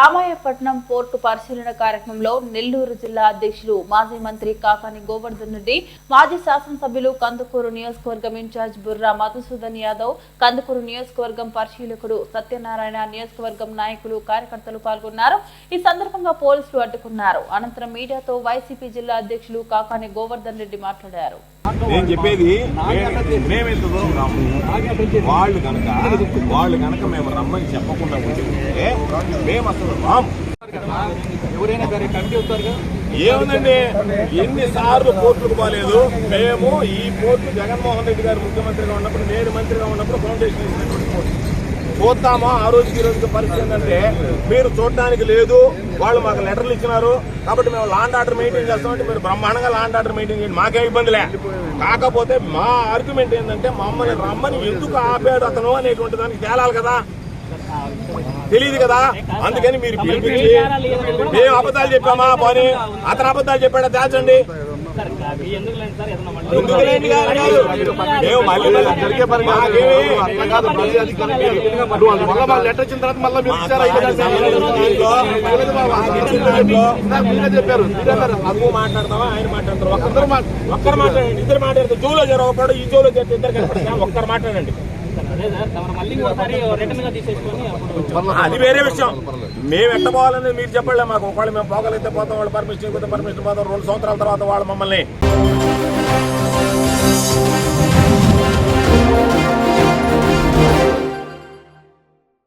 Ramayapatnam port పరిశీలన కార్యక్రమంలో నెల్లూరు జిల్లా అధ్యక్షులు మాజీ మంత్రి కాకాని గోవర్ధన్ రెడ్డి మాజీ శాసనసభ్యులు కందుకూరు నియోజకవర్గం ఇన్ఛార్జ్ బుర్రా మధుసూదన్ యాదవ్ కందుకూరు నియోజకవర్గం పరిశీలకుడు సత్యనారాయణ నియోజకవర్గం నాయకులు కార్యకర్తలు పాల్గొన్నారు. ఈ సందర్భంగా పోలీసులు అడ్డుకున్నారు. అనంతరం మీడియాతో వైసీపీ జిల్లా అధ్యక్షులు కాకాని గోవర్ధన్ రెడ్డి మాట్లాడారు. నేను చెప్పేది మేమెంత దూరం రాము. వాళ్ళు కనుక వాళ్ళు కనుక మేము రమ్మని చెప్పకుండా ఉంటే మేము అసలు ఏముందండి? ఎన్నిసార్లు కోర్టులకు పోలేదు. మేము ఈ కోర్టు జగన్మోహన్ రెడ్డి గారు ముఖ్యమంత్రిగా ఉన్నప్పుడు నేను మంత్రిగా ఉన్నప్పుడు ఫౌండేషన్ వేసినటువంటి కోర్టు. చూద్దామా ఆ రోజుకి ఈ రోజుకి పరిస్థితి ఏంటంటే మీరు చూడడానికి లేదు వాళ్ళు మాకు లెటర్లు ఇచ్చినారు. కాబట్టి మేము లాండ్ ఆర్డర్ మెయింటైన్ చేస్తామంటే మీరు బ్రహ్మాండంగా లాండ్ ఆర్డర్ మెయింటైన్ చేయండి. మాకే ఇబ్బందిలే. కాకపోతే మా ఆర్గ్యుమెంట్ ఏంటంటే మమ్మల్ని రమ్మని ఎందుకు ఆపాడు అతను అనేటువంటి దానికి తేలాలి కదా. తెలియదు కదా అందుకని మీరు పిలిపించి మేము అబద్ధాలు చెప్పామా పోనీ అతను అబద్ధాలు చెప్పాడా దాచండి. మేము మళ్ళీ లెటర్ ఇచ్చిన తర్వాత మళ్ళీ చెప్పారు. నువ్వు మాట్లాడతావా ఆయన మాట్లాడతారు ఒక్కరు మాట్లాడండి ఇద్దరు మాట్లాడితే జూలో జరగకూడదు ఈ జూలో చేస్తే ఇద్దరు కనపడతా ఒక్కరు మాట్లాడండి అది వేరే విషయం. మేము ఎట్ట పోవాలని మీరు చెప్పలే మాకు ఒకవేళ మేము పోగలిగితే పోతాం. వాళ్ళు పర్మిషన్ పోతే పర్మిషన్ పోతాం రెండు సంవత్సరాల తర్వాత వాళ్ళు మమ్మల్ని